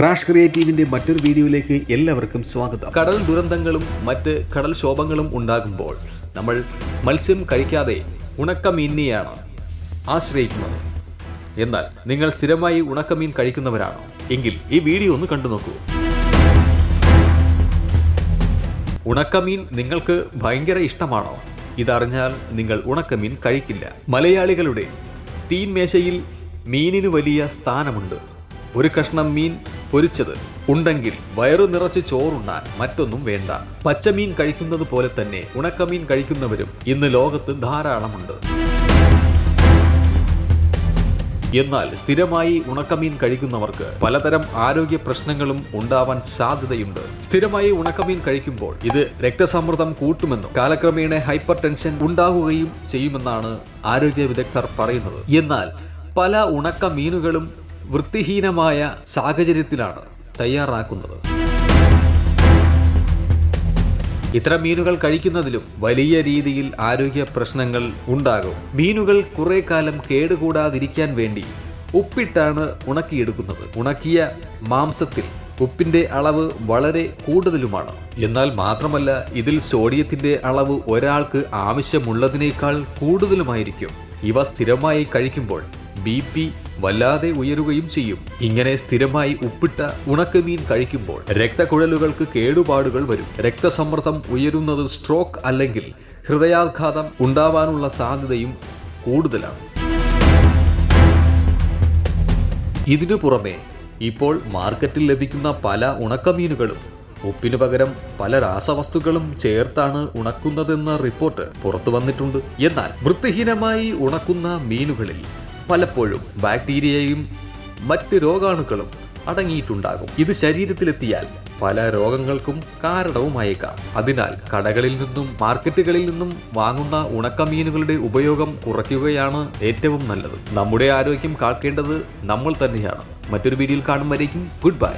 Crash ക്രിയേറ്റീവിന്റെ മറ്റൊരു വീഡിയോയിലേക്ക് എല്ലാവർക്കും സ്വാഗതം. കടൽ ദുരന്തങ്ങളും മറ്റ് കടൽ ശോഭങ്ങളും ഉണ്ടാകുമ്പോൾ നമ്മൾ മത്സ്യം കഴിക്കാതെ ഉണക്കമീനിനെയാണ് ആശ്രയിക്കുന്നത്. എന്നാൽ നിങ്ങൾ സ്ഥിരമായി ഉണക്കമീൻ കഴിക്കുന്നവരാണോ? എങ്കിൽ ഈ വീഡിയോ ഒന്ന് കണ്ടു നോക്കൂ. ഉണക്കമീൻ നിങ്ങൾക്ക് ഭയങ്കര ഇഷ്ടമാണോ? ഇതറിഞ്ഞാൽ നിങ്ങൾ ഉണക്കമീൻ കഴിക്കില്ല. മലയാളികളുടെ തീൻമേശയിൽ മീനിന് വലിയ സ്ഥാനമുണ്ട്. ഒരു കഷ്ണം മീൻ പൊരിച്ചത്. ഉണ്ടെങ്കിൽ വയറു നിറച്ച് ചോറുണ്ണാൻ മറ്റൊന്നും വേണ്ട. പച്ചമീൻ കഴിക്കുന്നത് പോലെ തന്നെ ഉണക്കമീൻ കഴിക്കുന്നവരും ഇന്ന് ലോകത്ത് ധാരാളമുണ്ട്. എന്നാൽ സ്ഥിരമായി ഉണക്കമീൻ കഴിക്കുന്നവർക്ക് പലതരം ആരോഗ്യ പ്രശ്നങ്ങളും ഉണ്ടാവാൻ സാധ്യതയുണ്ട്. സ്ഥിരമായി ഉണക്കമീൻ കഴിക്കുമ്പോൾ ഇത് രക്തസമ്മർദ്ദം കൂട്ടുമെന്നും കാലക്രമേണ ഹൈപ്പർ ടെൻഷൻ ഉണ്ടാകുകയും ചെയ്യുമെന്നാണ് ആരോഗ്യ വിദഗ്ധർ പറയുന്നത്. എന്നാൽ പല ഉണക്ക മീനുകളും വൃത്തിഹീനമായ സാഹചര്യത്തിലാണ് തയ്യാറാക്കുന്നത്. ഇത്തരം മീനുകൾ കഴിക്കുന്നതിലും വലിയ രീതിയിൽ ആരോഗ്യ പ്രശ്നങ്ങൾ ഉണ്ടാകും. മീനുകൾ കുറെ കാലം കേടുകൂടാതിരിക്കാൻ വേണ്ടി ഉപ്പിട്ടാണ് ഉണക്കിയെടുക്കുന്നത്. ഉണക്കിയ മാംസത്തിൽ ഉപ്പിന്റെ അളവ് വളരെ കൂടുതലുമാണ്. എന്നാൽ മാത്രമല്ല ഇതിൽ സോഡിയത്തിന്റെ അളവ് ഒരാൾക്ക് ആവശ്യമുള്ളതിനേക്കാൾ കൂടുതലുമായിരിക്കും. ഇവ സ്ഥിരമായി കഴിക്കുമ്പോൾ ബി പി വല്ലാതെ ഉയരുകയും ചെയ്യും. ഇങ്ങനെ സ്ഥിരമായി ഉപ്പിട്ട ഉണക്കമീൻ കഴിക്കുമ്പോൾ രക്തക്കുഴലുകൾക്ക് കേടുപാടുകൾ വരും. രക്തസമ്മർദ്ദം ഉയരുന്നത് സ്ട്രോക്ക് അല്ലെങ്കിൽ ഹൃദയാഘാതം ഉണ്ടാവാനുള്ള സാധ്യതയും കൂടുതലാണ്. ഇതിനു പുറമെ ഇപ്പോൾ മാർക്കറ്റിൽ ലഭിക്കുന്ന പല ഉണക്കമീനുകളും ഉപ്പിനു പകരം പല രാസവസ്തുക്കളും ചേർത്താണ് ഉണക്കുന്നതെന്ന റിപ്പോർട്ട് പുറത്തു വന്നിട്ടുണ്ട്. എന്നാൽ വൃത്തിഹീനമായി ഉണക്കുന്ന മീനുകളിൽ പലപ്പോഴും ബാക്ടീരിയയും മറ്റ് രോഗാണുക്കളും അടങ്ങിയിട്ടുണ്ടാകും. ഇത് ശരീരത്തിലെത്തിയാൽ പല രോഗങ്ങൾക്കും കാരണവുമായേക്കാം. അതിനാൽ കടകളിൽ നിന്നും മാർക്കറ്റുകളിൽ നിന്നും വാങ്ങുന്ന ഉണക്കമീനുകളുടെ ഉപയോഗം കുറയ്ക്കുകയാണ് ഏറ്റവും നല്ലത്. നമ്മുടെ ആരോഗ്യം കാക്കേണ്ടത് നമ്മൾ തന്നെയാണ്. മറ്റൊരു വീഡിയോയിൽ കാണും വരേക്കും. Good bye